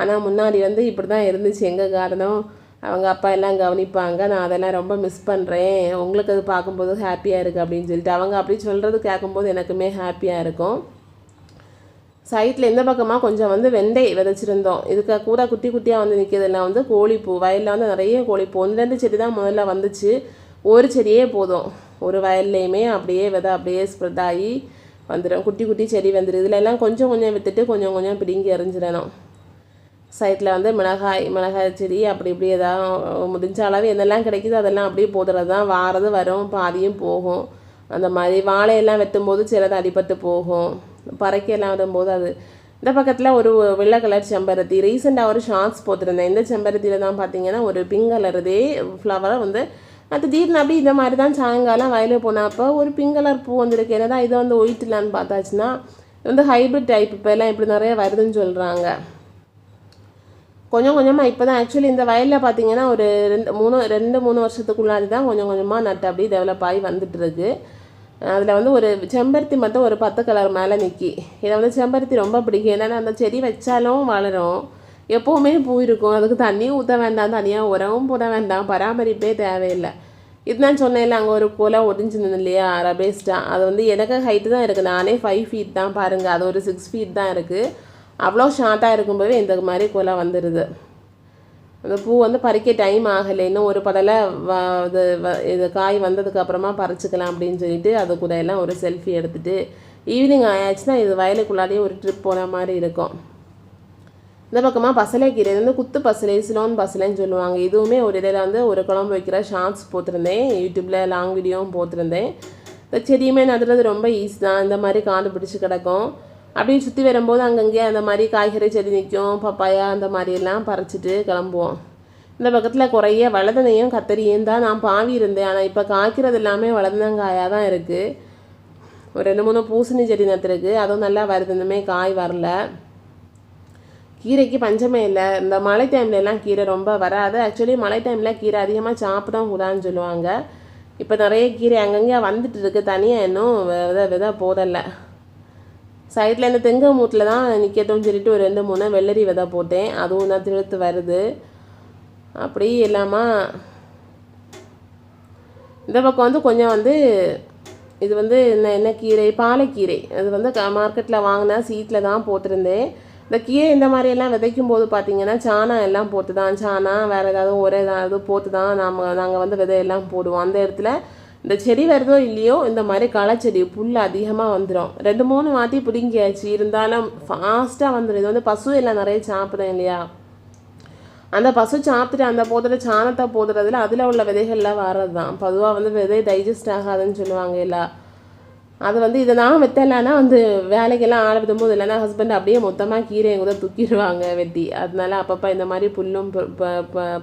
ஆனால் முன்னாடி வந்து இப்படி தான் இருந்துச்சு எங்கள் கார்டனும் அவங்க அப்பா எல்லாம் கவனிப்பாங்க. நான் அதெல்லாம் ரொம்ப மிஸ் பண்ணுறேன் உங்களுக்கு அது பார்க்கும்போது ஹாப்பியாக இருக்குது அப்படின்னு சொல்லிட்டு அவங்க அப்படி சொல்கிறது கேட்கும்போது எனக்குமே ஹாப்பியாக இருக்கும். சைட்டில் இந்த பக்கமாக கொஞ்சம் வந்து வெண்டை விதைச்சிருந்தோம். இதுக்கு கூட குட்டி குட்டியாக வந்து நிற்கிறதுலாம் வந்து கோழிப்பூ வயலில் வந்து நிறைய கோழிப்பூ. ஒன்று ரெண்டு செடி தான் முதல்ல வந்துச்சு. ஒரு செடியே போதும். ஒரு வயல்லையுமே அப்படியே விதை அப்படியே ஸ்ப்ரெட் ஆகி வந்துடும் குட்டி குட்டி செடி வந்துடும் இதில் எல்லாம் கொஞ்சம் கொஞ்சம் விற்றுட்டு கொஞ்சம் கொஞ்சம் பிடுங்கி எறிஞ்சிடணும். சைட்டில் வந்து மிளகாய் மிளகாய் செடி அப்படி இப்படி ஏதாவது முடிஞ்ச அளவு என்னெல்லாம் கிடைக்குதோ அதெல்லாம் அப்படியே போடுறது தான் வாரது வரும் பாதியும் போகும். அந்த மாதிரி வாழையெல்லாம் வெட்டும்போது சிலது அடிபட்டு போகும். பறக்கையெல்லாம் விடும்போது அது. இந்த பக்கத்தில் ஒரு வெள்ளை கலர் செம்பருத்தி. ரீசெண்டாக ஒரு ஷார்ட்ஸ் போட்டிருந்தேன். இந்த செம்பருத்தியில் தான் பார்த்தீங்கன்னா ஒரு பிங்க் கலருதே ஃப்ளவரை வந்து அது திடீர்னு அப்படி இந்த மாதிரி தான் சாயங்காலம் வயலில் போனப்போ ஒரு பிங்க் கலர் பூ வந்திருக்கு. என்னதான் இது வந்து ஒயிட்லான்னு பார்த்தாச்சுன்னா வந்து ஹைப்ரிட் டைப் இப்போ எல்லாம் இப்படி நிறைய வருதுன்னு சொல்கிறாங்க கொஞ்சம் கொஞ்சமாக இப்போ தான் ஆக்சுவலி இந்த வயலில் பார்த்தீங்கன்னா ஒரு ரெண்டு மூணு ரெண்டு மூணு வருஷத்துக்குள்ளாடி தான் கொஞ்சம் கொஞ்சமாக நட்டு அப்படியே டெவலப் ஆகி வந்துட்டுருக்கு அதில் வந்து ஒரு செம்பருத்தி மட்டும் ஒரு பத்து கலர் மேலே நிற்கி இதை வந்து செம்பருத்தி ரொம்ப பிடிக்கும். ஏன்னா அந்த செடி வச்சாலும் வளரும். எப்போவுமே பூ இருக்கும். அதுக்கு தண்ணியும் ஊற்ற வேண்டாம் தனியாக உரமும் போட வேண்டாம். பராமரிப்பே தேவையில்லை. இதுதான் சொன்னேன்ல அங்கே ஒரு குலை ஒடிஞ்சிருந்தது இல்லையா? ரபேஸ்டா. அது வந்து எனக்கு ஹைட்டு தான் இருக்குது நானே ஃபைவ் ஃபீட் தான் பாருங்கள் அது ஒரு சிக்ஸ் ஃபீட் தான் இருக்குது அவ்வளோ ஷார்ட்டாக இருக்கும்போது இந்த மாதிரி குலை வந்துடுது அந்த பூ வந்து பறிக்க டைம் ஆகலை. இன்னும் ஒரு படலை வ இது வ- இது காய் வந்ததுக்கு அப்புறமா பறிச்சுக்கலாம் அப்படின்னு சொல்லிட்டு அது கூட எல்லாம் ஒரு செல்ஃபி எடுத்துகிட்டு ஈவினிங் ஆயாச்சுன்னா இது வயலுக்குள்ளாலேயே ஒரு ட்ரிப் போன மாதிரி இருக்கும். இந்த பக்கமாக பசலைக்கீரை வந்து குத்து பசலை சிலோன் பசலைன்னு சொல்லுவாங்க. இதுவுமே ஒரு இடையில வந்து ஒரு குழம்பு வைக்கிற ஷார்ட்ஸ் போட்டிருந்தேன். யூடியூப்பில் லாங் வீடியோவும் போட்டிருந்தேன். இந்த செடியுமே நடுறது ரொம்ப ஈஸி தான். இந்த மாதிரி காண்டு பிடிச்சி கிடக்கும். அப்படியே சுற்றி வரும்போது அங்கங்கேயே அந்த மாதிரி காய்கறி செடி நிற்கும் பப்பாயா அந்த மாதிரியெல்லாம் பறிச்சிட்டு கிளம்புவோம். இந்த பக்கத்தில் குறைய வளதனையும் கத்தரியும் தான் நான் பாவி இருந்தேன். ஆனால் இப்போ காய்க்கிறது எல்லாமே வளர்ந்தங்காயாக தான் இருக்குது ஒரு ரெண்டு மூணு பூசணி செடி நத்துருக்கு அதுவும் நல்லா வருது. இனிமே காய் வரல. கீரைக்கு பஞ்சமே இல்லை. இந்த மழை டைம்ல எல்லாம் கீரை ரொம்ப வராது. ஆக்சுவலி மழை டைமில் கீரை அதிகமாக சாப்பிடவும் கூடாதுன்னு சொல்லுவாங்க. இப்போ நிறைய கீரை அங்கங்கே வந்துட்டு இருக்கு. தனியாக இன்னும் வித விதை விதை சைடில் இந்த தெங்கு மூட்டில் தான் நிற்கட்டும்னு சொல்லிட்டு ஒரு ரெண்டு மூணு வெள்ளரி விதை போட்டேன். அதுவும் தான் திருத்து வருது. அப்படி இல்லாமல் இந்த பக்கம் வந்து கொஞ்சம் வந்து இது வந்து என்ன என்ன கீரை? பாலைக்கீரை. அது வந்து க மார்க்கெட்டில் வாங்கினா சீட்டில் தான் போட்டிருந்தேன். இந்த கீரை இந்த மாதிரி எல்லாம் விதைக்கும் போது பார்த்திங்கன்னா சாணம் எல்லாம் போட்டு தான் சாணம் வேறு ஏதாவது ஒரே ஏதாவது போட்டு தான் நாம் நாங்கள் வந்து விதையெல்லாம் போடுவோம். அந்த இடத்துல இந்த செடி வருதோ இல்லையோ இந்த மாதிரி களைச்செடி புல் அதிகமாக வந்துடும் ரெண்டு மூணு வாட்டி பிடிங்கியாச்சு. இருந்தாலும் ஃபாஸ்ட்டாக வந்துடும் இது வந்து பசு எல்லாம் நிறைய சாப்பிடும் இல்லையா? அந்த பசு சாப்பிட்டுட்டு அந்த போதுற சாணத்தை போதுறதுல அதில் உள்ள விதைகள்லாம் வர்றது தான் பொதுவாக வந்து விதை டைஜஸ்ட் ஆகாதுன்னு சொல்லுவாங்க எல்லாம் அது வந்து இதை நான் வெத்தலைன்னா வந்து வேலைக்கெல்லாம் ஆள் விடும்போது இல்லைன்னா ஹஸ்பண்ட் அப்படியே மொத்தமாக கீரையை கூட தூக்கிடுவாங்க வெட்டி. அதனால அப்பப்போ இந்த மாதிரி புல்லும் ப- ப- ப-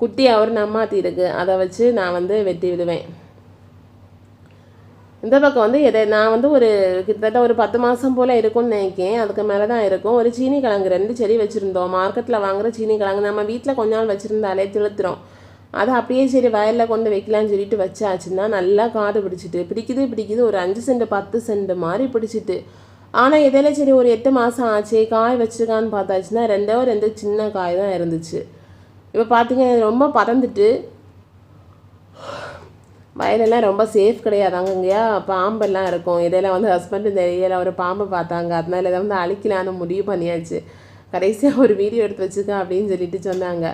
குட்டி அவர் நம்மாத்தி இருக்கு. அதை வச்சு நான் வந்து வெட்டி விடுவேன். இந்த பக்கம் வந்து எதை நான் வந்து ஒரு கிட்டத்தட்ட ஒரு பத்து மாதம் போல் இருக்கும்னு நினைக்கிறேன் அதுக்கு மேலே தான் இருக்கும். ஒரு சீனி கிழங்கு ரெண்டு செடி வச்சுருந்தோம். மார்க்கெட்டில் வாங்குற சீனி கிழங்கு நம்ம வீட்டில் கொஞ்ச நாள் வச்சுருந்தாலே திழுத்துறோம் அதை அப்படியே சரி வயலில் கொண்டு வைக்கலாம்னு சொல்லிட்டு வச்சாச்சுன்னா நல்லா காடு பிடிச்சிட்டு பிடிக்குது பிடிக்குது. ஒரு அஞ்சு சென்ட் பத்து சென்ட் மாதிரி பிடிச்சிட்டு. ஆனால் இதில் சரி ஒரு எட்டு மாதம் ஆச்சு. காய் வச்சுருக்கான்னு பார்த்தாச்சுன்னா ரெண்டோ ரெண்டு சின்ன காய் தான் இருந்துச்சு. இப்போ பார்த்திங்க ரொம்ப பறந்துட்டு வயலெல்லாம் ரொம்ப சேஃப் கிடையாதாங்க இங்கேயா பாம்பெல்லாம் இருக்கும். இடையில வந்து ஹஸ்பண்டு நிறைய ஒரு பாம்பை பார்த்தாங்க. அதனால இதை வந்து அழிக்கலான்னு முடிவு பண்ணியாச்சு. கடைசியாக ஒரு வீடியோ எடுத்து வச்சுக்க அப்படின்னு சொல்லிட்டு சொன்னாங்க.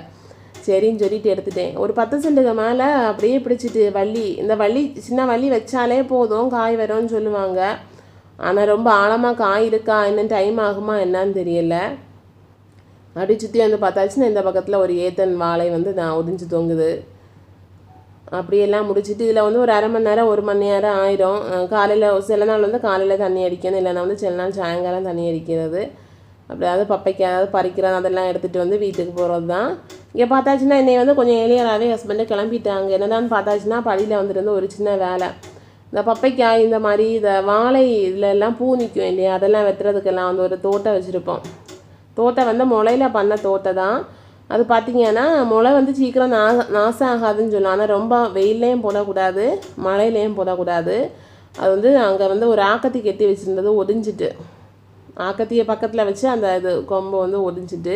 சரின்னு சொல்லிட்டு எடுத்துட்டேன். ஒரு பத்து சென்ட்டுக்கு மேலே அப்படியே பிடிச்சிட்டு வள்ளி. இந்த வள்ளி சின்ன வள்ளி வச்சாலே போதும் காய் வரும்னு சொல்லுவாங்க. ஆனால் ரொம்ப ஆழமாக காய் இருக்கா? என்ன டைம் ஆகுமா? என்னன்னு தெரியல. அப்படி சுற்றி வந்து பார்த்தாச்சுன்னா இந்த பக்கத்தில் ஒரு ஏத்தன் வாழை வந்து நான் உதிஞ்சு தொங்குது. அப்படியெல்லாம் முடிச்சுட்டு இதில் வந்து ஒரு அரை மணி நேரம் ஒரு மணி நேரம் ஆயிரும். காலையில் சில நாள் வந்து காலையில் தண்ணி அடிக்கணும் இல்லைன்னா வந்து சில நாள் சாயங்காலம் தண்ணி அடிக்கிறது. அப்படியாவது பப்பைக்கு ஏதாவது பறிக்கிறது அதெல்லாம் எடுத்துகிட்டு வந்து வீட்டுக்கு போகிறது தான் இங்கே பார்த்தாச்சுன்னா என்னை வந்து கொஞ்சம் ஏழியராகவே ஹஸ்பண்டை கிளம்பிட்டாங்க. என்னென்னு பார்த்தாச்சுன்னா படியில் வந்துருந்து ஒரு சின்ன வேலை. இந்த பப்பைக்காய் இந்த மாதிரி இந்த வாழை இதில் எல்லாம் பூ நிற்கும் இல்லையா? அதெல்லாம் வெட்டுறதுக்கெல்லாம் வந்து ஒரு தோட்டம் வச்சுருப்போம். தோட்டம் வந்து முளையில் பண்ண தோட்டம் தான். அது பார்த்தீங்கன்னா முளை வந்து சீக்கிரம் நாசம் நாசம் ஆகாதுன்னு சொல்லலாம் ஆனால் ரொம்ப வெயில்லையும் போடக்கூடாது மழையிலையும் போடக்கூடாது. அது வந்து அங்கே வந்து ஒரு ஆக்கத்தி கெட்டி வச்சுருந்தது ஒடிஞ்சிட்டு. ஆக்கத்தியை பக்கத்தில் வச்சு அந்த இது கொம்பை வந்து ஒடிஞ்சிட்டு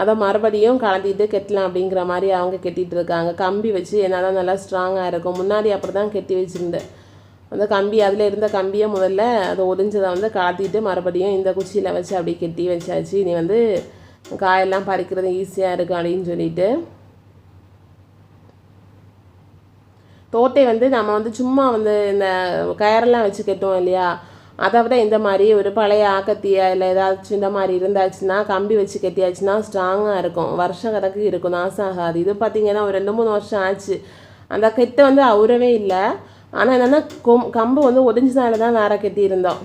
அதை மறுபடியும் கலந்திட்டு கட்டலாம் அப்படிங்கிற மாதிரி அவங்க கெட்டிகிட்டு இருக்காங்க. கம்பி வச்சு என்னால் தான் நல்லா ஸ்ட்ராங்காக இருக்கும். முன்னாடி அப்படி தான் கட்டி வச்சுருந்தேன். அந்த கம்பி அதில் இருந்த கம்பியை முதல்ல அதை ஒதிஞ்சதை வந்து கலத்திட்டு மறுபடியும் இந்த குச்சியில் வச்சு அப்படி கட்டி வச்சாச்சு. இனி வந்து காயெல்லாம் பறிக்கிறது ஈஸியாக இருக்கும் அப்படின்னு சொல்லிட்டு. தோட்டை வந்து நம்ம வந்து சும்மா வந்து இந்த கயரெல்லாம் வச்சு கட்டுவோம் இல்லையா? அதை விட இந்த மாதிரி ஒரு பழைய ஆக்கத்தியா இல்லை ஏதாச்சும் இந்த மாதிரி இருந்தாச்சுன்னா கம்பி வச்சு கட்டியாச்சுன்னா ஸ்ட்ராங்காக இருக்கும். வருஷ கணக்கு இருக்கும். நாசம் ஆகாது. இது பார்த்திங்கன்னா ஒரு ரெண்டு மூணு வருஷம் ஆச்சு. அந்த கெட்டு வந்து அவுறவே இல்லை. ஆனால் என்னென்னா கொம் கம்பு வந்து ஒடிஞ்சதால தான் வேற கட்டி இருந்தோம்.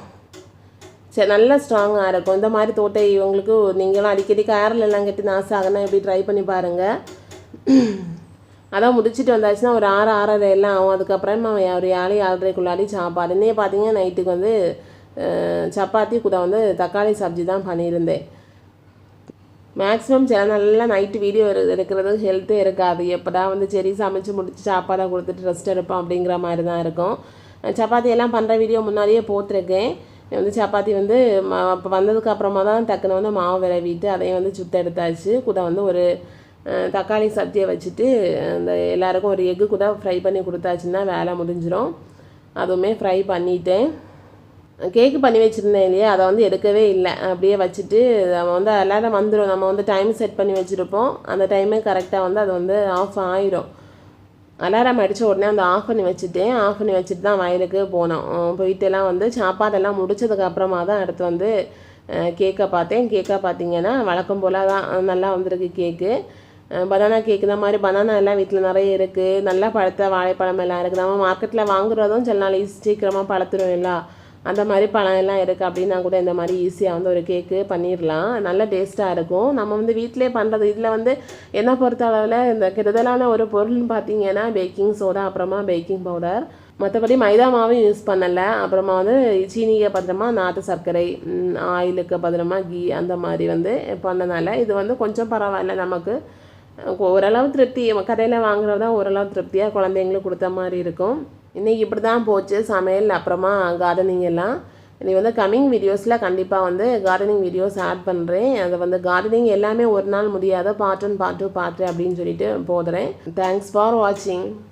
சரி நல்லா ஸ்ட்ராங்காக இருக்கும். இந்த மாதிரி தோட்டை இவங்களுக்கு நீங்களும் அடிக்கடி காரில் எல்லாம் கட்டி நாசம் ஆகுனா எப்படி ட்ரை பண்ணி பாருங்கள் அதான் முடிச்சுட்டு வந்தாச்சுன்னா ஒரு ஆறு ஆறரை எல்லாம் ஆகும். அதுக்கப்புறமா ஒரு ஏழை ஏழரைக்குள்ளாடி சாப்பாடு. இன்னே பார்த்தீங்கன்னா நைட்டுக்கு வந்து சப்பாத்தி கூட வந்து தக்காளி சப்ஜி தான் பண்ணியிருந்தேன். மேக்ஸிமம் சில நல்லா நைட்டு வீடியோ எடுக்கிறது ஹெல்த்தே இருக்காது. எப்படா வந்து சரி சமைச்சு முடிச்சு சாப்பாடாக கொடுத்துட்டு ரெஸ்ட் எடுப்போம் அப்படிங்கிற மாதிரி தான் இருக்கும் சப்பாத்தி எல்லாம் பண்ணுற வீடியோ முன்னாடியே போட்டிருக்கேன். வந்து சப்பாத்தி வந்து இப்போ வந்ததுக்கு அப்புறமா தான் டக்குன்னு வந்து மாவு விரவிட்டு அதையும் வந்து சுத்த எடுத்தாச்சு. கூட வந்து ஒரு தக்காளி சத்தியை வச்சுட்டு அந்த எல்லாருக்கும் ஒரு எக்கு கூட ஃப்ரை பண்ணி கொடுத்தாச்சுன்னா வேலை முடிஞ்சிடும் அதுவுமே ஃப்ரை பண்ணிட்டேன். கேக்கு பண்ணி வச்சுருந்தேன் இல்லையா? அதை வந்து எடுக்கவே இல்லை. அப்படியே வச்சுட்டு நம்ம வந்து எல்லாரும் வந்துடும் நம்ம வந்து டைம் செட் பண்ணி வச்சுருப்போம். அந்த டைமே கரெக்டாக வந்து அது வந்து ஆஃப் ஆயிரும். அலாரம் அடித்த உடனே அந்த ஆஃப் பண்ணி வச்சுட்டேன். ஆஃப் பண்ணி வச்சுட்டு தான் வயலுக்கு போனோம். அஹ் போயிட்டுலாம் வந்து சாப்பாடெல்லாம் முடிச்சதுக்கப்புறமா தான் அடுத்து வந்து கேக்கை பார்த்தேன். கேக்கை பார்த்தீங்கன்னா வழக்கம் போல் தான் நல்லா வந்திருக்கு கேக்கு பனானா கேக் இந்த மாதிரி பனானா எல்லாம் வீட்டில் நிறைய இருக்குது நல்லா பழுத்த வாழைப்பழம் எல்லாம் இருக்குது நம்ம மார்க்கெட்டில் வாங்குறதும் சில நாள் சீக்கிரமாக பழுத்துரும் எல்லாம் அந்த மாதிரி பழம் எல்லாம் இருக்குது அப்படின்னா கூட இந்த மாதிரி ஈஸியாக வந்து ஒரு கேக்கு பண்ணிடலாம் நல்ல டேஸ்ட்டாக இருக்கும். நம்ம வந்து வீட்டிலே பண்ணுறது இதில் வந்து என்ன பொறுத்த அளவில் இந்த கெடுதலான ஒரு பொருள்னு பார்த்தீங்கன்னா பேக்கிங் சோடா அப்புறமா பேக்கிங் பவுடர் மற்றபடி மைதா மாவும் யூஸ் பண்ணலை. அப்புறமா வந்து சீனிக்கு பத்திரமா நாட்டு சர்க்கரை ஆயிலுக்கு பத்திரமா கீ அந்த மாதிரி வந்து பண்ணனால இது வந்து கொஞ்சம் பரவாயில்ல நமக்கு. ஓரளவு திருப்தி. கடையில் வாங்குறது தான் ஓரளவு திருப்தியாக குழந்தைங்களுக்கு கொடுத்த மாதிரி இருக்கும். இன்றைக்கி இப்படி தான் போச்சு சமையல் அப்புறமா கார்டனிங் எல்லாம். இனி வந்து கம்மிங் வீடியோஸில் கண்டிப்பாக வந்து கார்டனிங் வீடியோஸ் ஆட் பண்ணுறேன் அதை வந்து கார்டனிங் எல்லாமே ஒரு நாள் முடியாத part one part two part அப்படின்னு சொல்லிட்டு போதுறேன். தேங்க்ஸ் ஃபார் வாட்சிங்